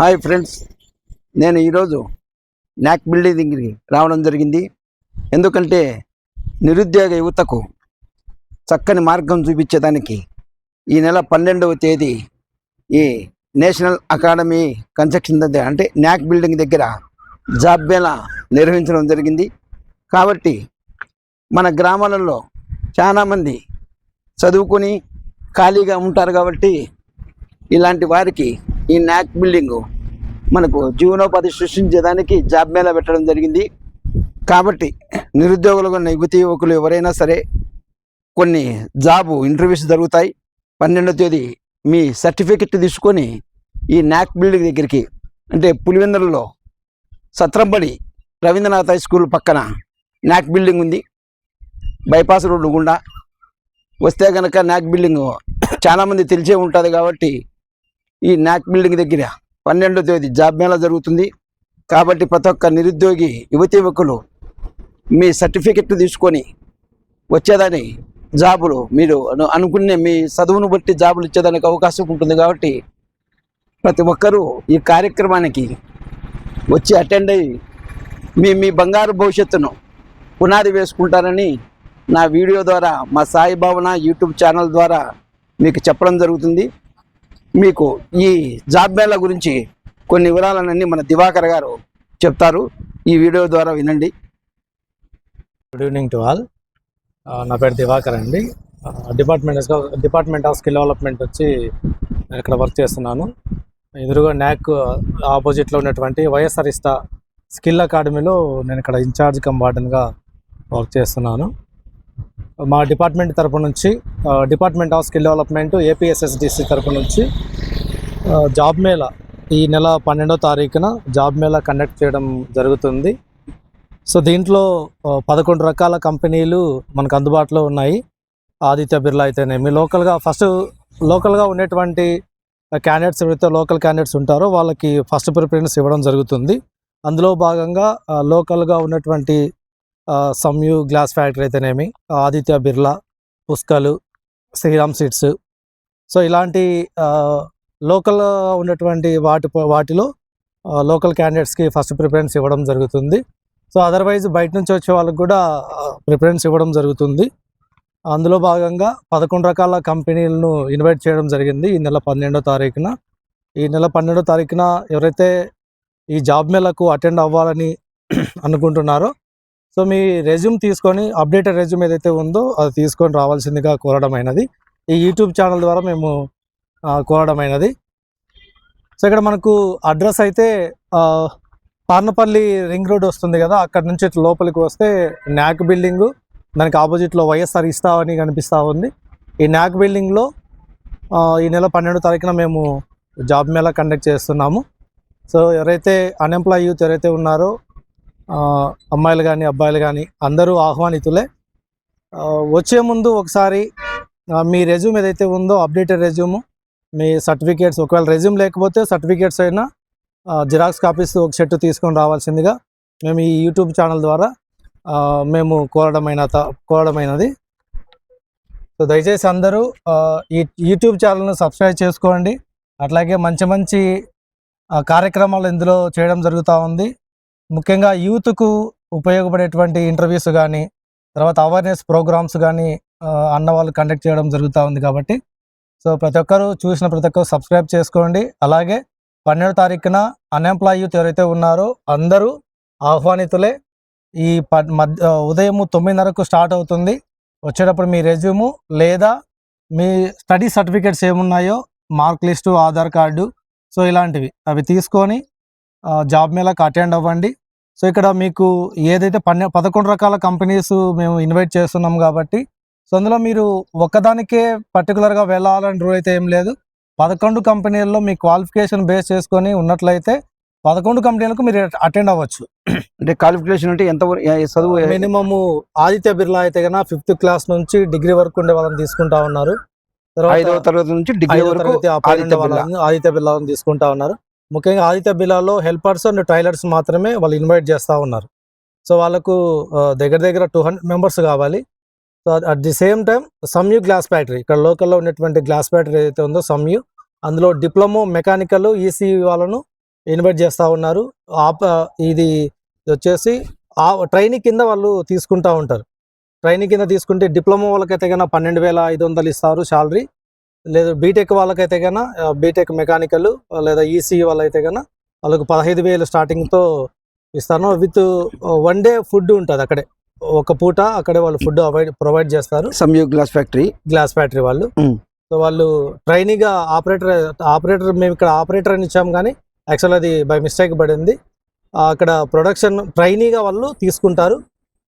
Hi friends నేను ఈరోజు నాక్ బిల్డింగ్ దగ్గరికి రావడం జరిగింది. ఎందుకంటే నిరుద్యోగ యువతకు చక్కని మార్గం చూపించేదానికి ఈ నెల పన్నెండవ తేదీ ఈ నేషనల్ అకాడమీ కన్స్ట్రక్షన్ దగ్గర అంటే నాక్ బిల్డింగ్ దగ్గర జాబ్ మేళా నిర్వహించడం జరిగింది. కాబట్టి మన గ్రామాలలో చాలామంది చదువుకొని ఖాళీగా ఉంటారు కాబట్టి ఇలాంటి వారికి ఈ నాక్ బిల్డింగ్ మనకు జీవనోపాధి సృష్టించేదానికి జాబ్ మేళా పెట్టడం జరిగింది. కాబట్టి నిరుద్యోగులు ఉన్న యువతి యువకులు ఎవరైనా సరే కొన్ని జాబు ఇంటర్వ్యూస్ జరుగుతాయి. పన్నెండో తేదీ మీ సర్టిఫికెట్ తీసుకొని ఈ నాక్ బిల్డింగ్ దగ్గరికి అంటే పులివెందులలో సత్రంబడి రవీంద్రనాథ్ హై స్కూల్ పక్కన నాక్ బిల్డింగ్ ఉంది. బైపాస్ రోడ్డు గుండా వస్తే కనుక నాక్ బిల్డింగ్ చాలామంది తెలిసే ఉంటుంది కాబట్టి ఈ నాక్ బిల్డింగ్ దగ్గర పన్నెండో తేదీ జాబ్ మేళా జరుగుతుంది. కాబట్టి ప్రతి ఒక్క నిరుద్యోగి యువతి యువకులు మీ సర్టిఫికెట్ తీసుకొని వచ్చేదాని జాబులు మీరు అనుకునే మీ చదువును బట్టి జాబులు ఇచ్చేదానికి అవకాశం ఉంటుంది కాబట్టి ప్రతి ఒక్కరూ ఈ కార్యక్రమానికి వచ్చి అటెండ్ అయ్యి మీ మీ బంగారు భవిష్యత్తును పునాది వేసుకుంటారని నా వీడియో ద్వారా మా సాయి భావన యూట్యూబ్ ఛానల్ ద్వారా మీకు చెప్పడం జరుగుతుంది. మీకు ఈ జాబ్ మేళా గురించి కొన్ని వివరాలన్నీ మన దివాకర్ గారు చెప్తారు. ఈ వీడియో ద్వారా వినండి. గుడ్ ఈవినింగ్ టు ఆల్ నా పేరు దివాకర్ అండి. Department department of skill development వచ్చి నేను ఇక్కడ వర్క్ చేస్తున్నాను. ఎదురుగా న్యాక్ ఆపోజిట్లో ఉన్నటువంటి వైఎస్ఆర్ ఇస్తా స్కిల్ అకాడమీలో నేను ఇక్కడ ఇన్ఛార్జ్ కమ్ వార్డెన్గా వర్క్ చేస్తున్నాను. మా డిపార్ట్మెంట్ తరపు నుంచి department of skill development APSSDC తరపు నుంచి జాబ్ మేళా ఈ నెల పన్నెండో తారీఖున జాబ్ మేళా కండక్ట్ చేయడం జరుగుతుంది. సో దీంట్లో పదకొండు రకాల కంపెనీలు మనకు అందుబాటులో ఉన్నాయి. ఆదిత్య బిర్లా అయితేనేమి లోకల్గా ఫస్ట్ లోకల్గా ఉండేటువంటి క్యాండిడేట్స్ ఎవరైతే లోకల్ క్యాండిడేట్స్ ఉంటారో వాళ్ళకి ఫస్ట్ ప్రిఫరెన్స్ ఇవ్వడం జరుగుతుంది. అందులో భాగంగా లోకల్గా ఉన్నటువంటి సమ్యు గ్లాస్ ఫ్యాక్టరీ అయితేనేమి ఆదిత్య బిర్లా పుష్కలు శ్రీరామ్ సీడ్స్. సో ఇలాంటి లోకల్ ఉన్నటువంటి వాటి వాటిలో లోకల్ క్యాండిడేట్స్కి ఫస్ట్ ప్రిఫరెన్స్ ఇవ్వడం జరుగుతుంది. సో అదర్వైజ్ బయట నుంచి వచ్చే వాళ్ళకి కూడా ప్రిఫరెన్స్ ఇవ్వడం జరుగుతుంది. అందులో భాగంగా పదకొండు రకాల కంపెనీలను ఇన్వైట్ చేయడం జరిగింది ఈ నెల పన్నెండో తారీఖున. ఈ నెల పన్నెండో తారీఖున ఎవరైతే ఈ జాబ్ మేళకు అటెండ్ అవ్వాలని అనుకుంటున్నారో సో మీ రెజ్యూమ్ తీసుకొని అప్డేటెడ్ రెజ్యూమ్ ఏదైతే ఉందో అది తీసుకొని రావాల్సిందిగా కోరడమైనది. ఈ యూట్యూబ్ ఛానల్ ద్వారా మేము కోరడమైనది. సో ఇక్కడ మనకు అడ్రస్ అయితే పార్నపల్లి రింగ్ రోడ్ వస్తుంది కదా అక్కడ నుంచి ఇట్లా లోపలికి వస్తే న్యాక్ బిల్డింగు. దానికి ఆపోజిట్లో వైఎస్ఆర్ ఇస్తామని కనిపిస్తూ ఉంది. ఈ న్యాక్ బిల్డింగ్లో ఈ నెల పన్నెండో తారీఖున మేము జాబ్ మేళా కండక్ట్ చేస్తున్నాము. సో ఎవరైతే అన్ఎంప్లాయ్ యూత్ ఎవరైతే ఉన్నారో అమ్మాయిలు కానీ అబ్బాయిలు కానీ అందరూ ఆహ్వానితులే. వచ్చే ముందు ఒకసారి మీ రెజ్యూమ్ ఏదైతే ఉందో అప్డేటెడ్ రెజ్యూమ్ మీ సర్టిఫికేట్స్ ఒకవేళ రెజ్యూమ్ లేకపోతే సర్టిఫికేట్స్ అయినా జిరాక్స్ కాపీస్ ఒక సెట్ తీసుకొని రావాల్సిందిగా మేము ఈ యూట్యూబ్ ఛానల్ ద్వారా మేము కోరడమైన త- కోరడమైనది. సో దయచేసి అందరూ ఈ యూట్యూబ్ ఛానల్ను సబ్స్క్రైబ్ చేసుకోండి. అట్లాగే మంచి మంచి కార్యక్రమాలు ఇందులో చేయడం జరుగుతూ ఉంది. ముఖ్యంగా యూత్కు ఉపయోగపడేటువంటి ఇంటర్వ్యూస్ కానీ తర్వాత అవేర్నెస్ ప్రోగ్రామ్స్ కానీ అన్న వాళ్ళు కండక్ట్ చేయడం జరుగుతూ ఉంది కాబట్టి. సో ప్రతి ఒక్కరు చూసిన ప్రతి ఒక్కరు సబ్స్క్రైబ్ చేసుకోండి. అలాగే పన్నెండు తారీఖున అన్ఎంప్లాయ్ యూత్ ఎవరైతే ఉన్నారో అందరూ ఆహ్వానితులే. ఈ ప మధ్య ఉదయం తొమ్మిదిన్నరకు స్టార్ట్ అవుతుంది. వచ్చేటప్పుడు మీ రెజ్యూము లేదా మీ స్టడీ సర్టిఫికేట్స్ ఏమున్నాయో mark list Aadhaar card so ఇలాంటివి. అవి తీసుకొని జాబ్ మేళకు అటెండ్ అవ్వండి. సో ఇక్కడ మీకు ఏదైతే పన్నె పదకొండు రకాల కంపెనీస్ మేము ఇన్వైట్ చేస్తున్నాం కాబట్టి సో అందులో మీరు ఒక్కదానికే పర్టికులర్గా వెళ్ళాలని రూల్ అయితే ఏం లేదు. పదకొండు కంపెనీల్లో మీ క్వాలిఫికేషన్ బేస్ చేసుకొని ఉన్నట్లయితే పదకొండు కంపెనీలకు మీరు అటెండ్ అవ్వచ్చు. అంటే క్వాలిఫికేషన్ అంటే ఎంత చదువు మినిమమ్ ఆదిత్య బిర్లా అయితే కన్నా ఫిఫ్త్ క్లాస్ నుంచి డిగ్రీ వరకు ఉండే వాళ్ళని తీసుకుంటా ఉన్నారు. తర్వాత ఐదవ తరగతి నుంచి డిగ్రీ వరకు ఆదిత్య బిర్లా. ఆదిత్య బిర్లాని తీసుకుంటా ఉన్నారు. ముఖ్యంగా ఆదిత్య బిలాలో హెల్పర్స్ అండ్ టైలర్స్ మాత్రమే వాళ్ళు ఇన్వైట్ చేస్తూ ఉన్నారు. సో వాళ్ళకు దగ్గర దగ్గర టూ హండ్రెడ్ మెంబర్స్ కావాలి. So at the same time Samyu glass factory ఇక్కడ లోకల్లో ఉన్నటువంటి గ్లాస్ ఫ్యాక్టరీ ఏదైతే ఉందో సమ్యూ అందులో డిప్లొమో మెకానికల్ ఈసీ వాళ్ళను ఇన్వైట్ చేస్తూ ఉన్నారు. ఆప ఇది వచ్చేసి ఆ ట్రైనింగ్ కింద వాళ్ళు తీసుకుంటూ ఉంటారు. ట్రైనింగ్ కింద తీసుకుంటే డిప్లొమా వాళ్ళకైతే కన్నా పన్నెండు వేల ఐదు వందలు ఇస్తారు శాలరీ. లేదు బీటెక్ వాళ్ళకైతే కన్నా బీటెక్ మెకానికల్ లేదా ఈసీ వాళ్ళైతే కన్నా వాళ్ళకు పదహైదు వేలు స్టార్టింగ్తో ఇస్తాను. విత్ వన్ డే ఫుడ్ ఉంటుంది అక్కడే. ఒక పూట అక్కడే వాళ్ళు ఫుడ్ అవాయిడ్ ప్రొవైడ్ చేస్తారు. Sanyog glass factory? Glass factory వాళ్ళు. సో వాళ్ళు ట్రైనింగ్గా ఆపరేటర్ ఆపరేటర్ మేము ఇక్కడ ఆపరేటర్ అని ఇచ్చాం కానీ యాక్చువల్ అది బై మిస్టేక్ పడింది. అక్కడ ప్రొడక్షన్ ట్రైనీగా వాళ్ళు తీసుకుంటారు.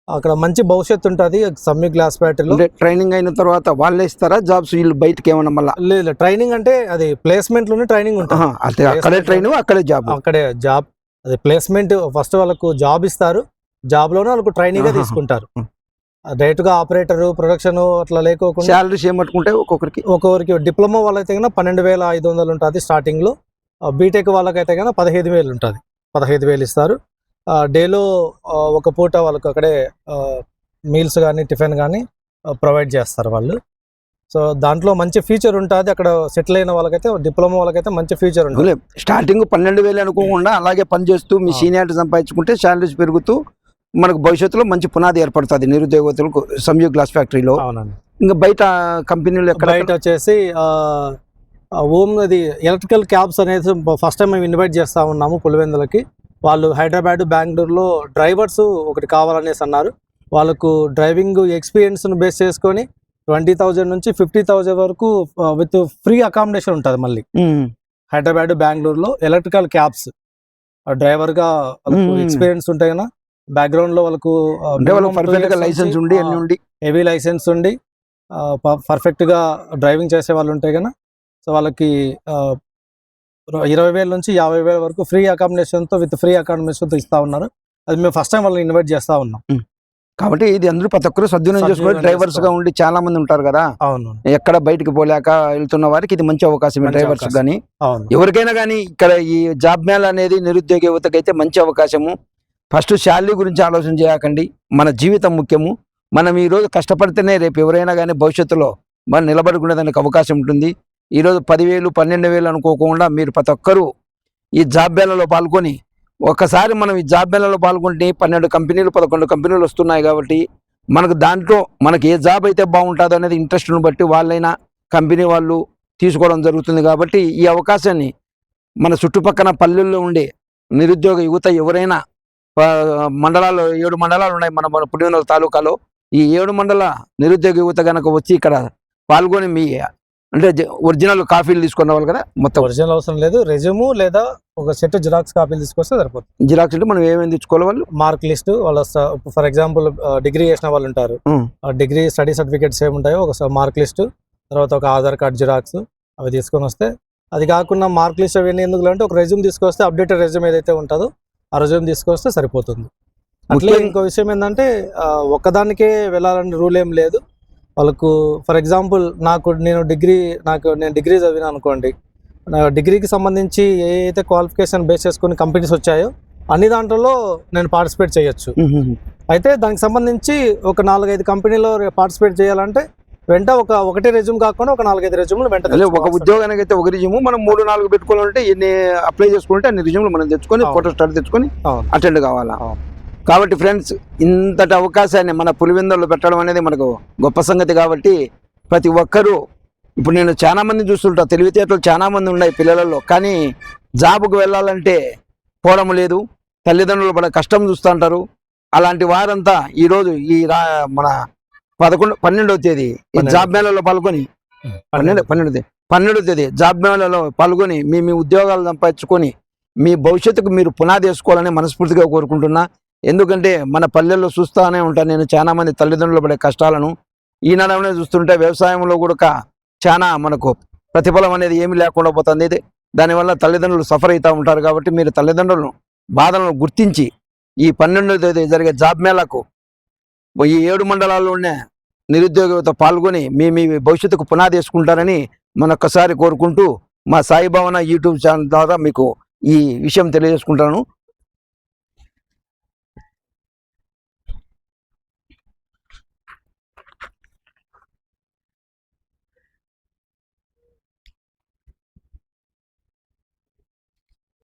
అక్కడ మంచి భవిష్యత్తు ఉంటుంది సమ్యు గ్లాస్ ఫ్యాక్టరీలో. ట్రైనింగ్ అయిన తర్వాత వాళ్ళే ఇస్తారా జాబ్స్ వీళ్ళు బయటకి ఏమన్నా మళ్ళా? లేదు ట్రైనింగ్ అంటే అది ప్లేస్మెంట్లోనే ట్రైనింగ్ ఉంటుంది. అక్కడే ట్రైన్ అక్కడే జాబ్. అక్కడే జాబ్ అది ప్లేస్మెంట్ ఫస్ట్ వాళ్ళకు జాబ్ ఇస్తారు జాబ్లోనే వాళ్ళకు ట్రైనింగ్. తీసుకుంటారు. డైరెక్ట్గా ఆపరేటర్ ప్రొడక్షన్ అట్లా లేకోకుండా శాలరీస్ ఏమట్టుకుంటే ఒక్కొక్కరికి? ఒక్కొక్కరికి డిప్లొమా వాళ్ళైతే కన్నా పన్నెండు వేల ఐదు వందలు ఉంటుంది స్టార్టింగ్లో. బీటెక్ వాళ్ళకైతే కన్నా పదహైదు వేలు ఉంటుంది. పదహైదు వేలు ఇస్తారు. డేలో ఒక పూట వాళ్ళకు అక్కడే మీల్స్ కానీ టిఫిన్ కానీ ప్రొవైడ్ చేస్తారు వాళ్ళు. సో దాంట్లో మంచి ఫీచర్ ఉంటుంది. అక్కడ సెటిల్ అయిన వాళ్ళకైతే డిప్లొమా వాళ్ళకైతే మంచి ఫీచర్ ఉంటుంది. స్టార్టింగ్ పన్నెండు వేలు అనుకోకుండా అలాగే పనిచేస్తూ మీ. సీనియారిటీ సంపాదించుకుంటే శాలరీస్ పెరుగుతూ మనకు భవిష్యత్తులో మంచి పునాది ఏర్పడుతుంది నిరుద్యోగతులకు సంయోగ్ గ్లాస్ ఫ్యాక్టరీలో. అవునండి. ఇంకా బయట కంపెనీలు ఎక్కడ బయట వచ్చేసి ఓమ్ అది ఎలక్ట్రికల్ క్యాబ్స్ అనేది ఫస్ట్ టైం మేము ఇన్వైట్ చేస్తా ఉన్నాము పులివెందులకి. వాళ్ళు హైదరాబాద్ బెంగళూరులో డ్రైవర్స్ ఒకటి కావాలనేసి అన్నారు. వాళ్ళకు డ్రైవింగ్ ఎక్స్పీరియన్స్ను బేస్ చేసుకొని ట్వంటీ థౌజండ్ నుంచి ఫిఫ్టీ థౌజండ్ వరకు విత్ ఫ్రీ అకామిడేషన్ ఉంటుంది మళ్ళీ. హైదరాబాద్ బెంగళూరులో ఎలక్ట్రికల్ క్యాబ్స్. డ్రైవర్గా. ఎక్స్పీరియన్స్ ఉంటాయి కదా బ్యాక్గ్రౌండ్లో వాళ్ళకు పర్ఫెక్ట్ లైసెన్స్ ఉండి అన్ని ఉండి. హెవీ లైసెన్స్ ఉండి ఆ, ప- perfect గా డ్రైవింగ్ చేసే వాళ్ళు ఉంటే కనుక సో వాళ్ళకి ఇరవై వేల నుంచి యాభై వేల వరకు ఫ్రీ అకామిడేషన్తో విత్ ఫ్రీ అకామిడేషన్తో ఇస్తా ఉన్నారు. అది మేము ఫస్ట్ టైం వాళ్ళని ఇన్వైట్ చేస్తా ఉన్నాం. కాబట్టి ఇది అందరూ ప్రతి ఒక్కరు సద్వినియోగం చేసుకోవాలి డ్రైవర్స్గా. ఉండి చాలా మంది ఉంటారు కదా? అవును. ఎక్కడ బయటికి పోలేక వెళ్తున్న వారికి ఇది మంచి అవకాశం. డ్రైవర్స్. కానీ ఎవరికైనా కానీ ఇక్కడ ఈ జాబ్ మేళ అనేది నిరుద్యోగ యువతకి అయితే మంచి అవకాశము. ఫస్ట్ శాలరీ గురించి ఆలోచన చేయకండి. మన జీవితం ముఖ్యము. మనం ఈ రోజు కష్టపడితేనే రేపు ఎవరైనా కానీ భవిష్యత్తులో మనం నిలబడుకునేదానికి అవకాశం ఉంటుంది. ఈరోజు పదివేలు పన్నెండు వేలు అనుకోకుండా మీరు ప్రతి ఒక్కరూ ఈ జాబ్ పాల్గొని ఒక్కసారి మనం ఈ జాబ్ మేళలో పాల్గొంటే పన్నెండు కంపెనీలు పదకొండు కంపెనీలు వస్తున్నాయి కాబట్టి మనకు దాంట్లో మనకి ఏ జాబ్ అయితే బాగుంటుందో అనేది ఇంట్రెస్ట్ను బట్టి వాళ్ళైనా కంపెనీ వాళ్ళు తీసుకోవడం జరుగుతుంది కాబట్టి ఈ అవకాశాన్ని మన చుట్టుపక్కల పల్లెల్లో ఉండే నిరుద్యోగ యువత ఎవరైనా మండలాల్లో మండలాలు ఏడు మండలాలు ఉన్నాయి మన మన పులివెందుల తాలూకాలో. ఈ ఏడు మండల నిరుద్యోగ యువత కనుక వచ్చి ఇక్కడ పాల్గొని మీ అంటే ఒరిజినల్ కాఫీలు తీసుకున్న వాళ్ళు కదా మొత్తం. ఒరిజినల్ అవసరం లేదు రెజ్యూము లేదా ఒక సెట్ జిరాక్స్ కాపీలు తీసుకొస్తే సరిపోతుంది. జిరాక్స్ అంటే మనం ఏమేమి తెచ్చుకోవాలి వాళ్ళు? మార్క్ లిస్ట్ వాళ్ళ ఫర్ ఎగ్జాంపుల్ డిగ్రీ చేసిన వాళ్ళు ఉంటారు. డిగ్రీ స్టడీ సర్టిఫికేట్స్ ఏమి ఉంటాయో ఒక మార్క్ లిస్ట్ తర్వాత ఒక ఆధార్ కార్డ్ జిరాక్స్ అవి తీసుకొని వస్తే అది కాకుండా మార్క్ లిస్ట్ అవన్నీ ఎందుకు అంటే ఒక రెజ్యూమ్ తీసుకొస్తే అప్డేటెడ్ రెజ్యూమ్ ఏదైతే ఉంటుందో ఆ రెజ్యూమ్ తీసుకొస్తే సరిపోతుంది. అట్లే ఇంకో విషయం ఏంటంటే ఒక్కదానికే వెళ్ళాలని రూల్ ఏం లేదు. వాళ్ళకు ఫర్ ఎగ్జాంపుల్ నాకు నేను డిగ్రీ నాకు నేను డిగ్రీ చదివిన అనుకోండి నా డిగ్రీకి సంబంధించి ఏ అయితే క్వాలిఫికేషన్ బేస్ చేసుకుని కంపెనీస్ వచ్చాయో అన్ని దాంట్లో నేను పార్టిసిపేట్ చేయొచ్చు అయితే దానికి సంబంధించి ఒక నాలుగైదు కంపెనీలో పార్టిసిపేట్ చేయాలంటే వెంట ఒక ఒకటే రెజ్యూమ్ కాకుండా ఒక నాలుగైదు రెజ్యూమ్లు వెంట ఒక ఉద్యోగానికి అయితే ఒక రిజ్యూమ్ మనం మూడు నాలుగు పెట్టుకోవాలంటే ఎన్ని అప్లై చేసుకుంటే అన్ని రిజ్యూమ్లు మనం తెచ్చుకొని. ఫోటో స్టార్ట్ తెచ్చుకొని. అటెండ్ కావాలా. కాబట్టి ఫ్రెండ్స్ ఇంతటి అవకాశాన్ని మన పులివెందులు పెట్టడం అనేది మనకు గొప్ప సంగతి కాబట్టి ప్రతి ఒక్కరూ ఇప్పుడు నేను చాలా మంది చూస్తుంటా తెలివితేటలు చాలా మంది ఉన్నాయి పిల్లలలో కానీ జాబ్కు వెళ్ళాలంటే పోవడం లేదు తల్లిదండ్రులు పడే కష్టం చూస్తుంటారు అలాంటి వారంతా ఈరోజు ఈ రా మన పదకొండు పన్నెండవ తేదీ ఈ. జాబ్ మేళలో పాల్గొని పన్నెండు. పన్నెండు తేదీ పన్నెండో తేదీ జాబ్ మేళలో పాల్గొని మీ మీ ఉద్యోగాలు సంపాదించుకొని మీ భవిష్యత్తుకు మీరు పునాది వేసుకోవాలని మనస్ఫూర్తిగా కోరుకుంటున్నా. ఎందుకంటే మన పల్లెల్లో చూస్తూనే ఉంటాను నేను. చాలా మంది తల్లిదండ్రులు పడే కష్టాలను ఈనాడనే చూస్తుంటే వ్యవసాయంలో కూడా చాలా మనకు ప్రతిఫలం అనేది ఏమీ లేకుండా పోతుంది. ఇది దానివల్ల తల్లిదండ్రులు సఫర్ అవుతూ ఉంటారు కాబట్టి మీరు తల్లిదండ్రులను బాధలను గుర్తించి ఈ పన్నెండో తేదీ జరిగే జాబ్ మేళకు ఈ ఏడు మండలాల్లోనే నిరుద్యోగతో పాల్గొని మీ మీ భవిష్యత్తుకు పునాది వేసుకుంటారని మనొక్కసారి కోరుకుంటూ మా సాయి భవన యూట్యూబ్ ఛానల్ ద్వారా మీకు ఈ విషయం తెలియజేసుకుంటాను.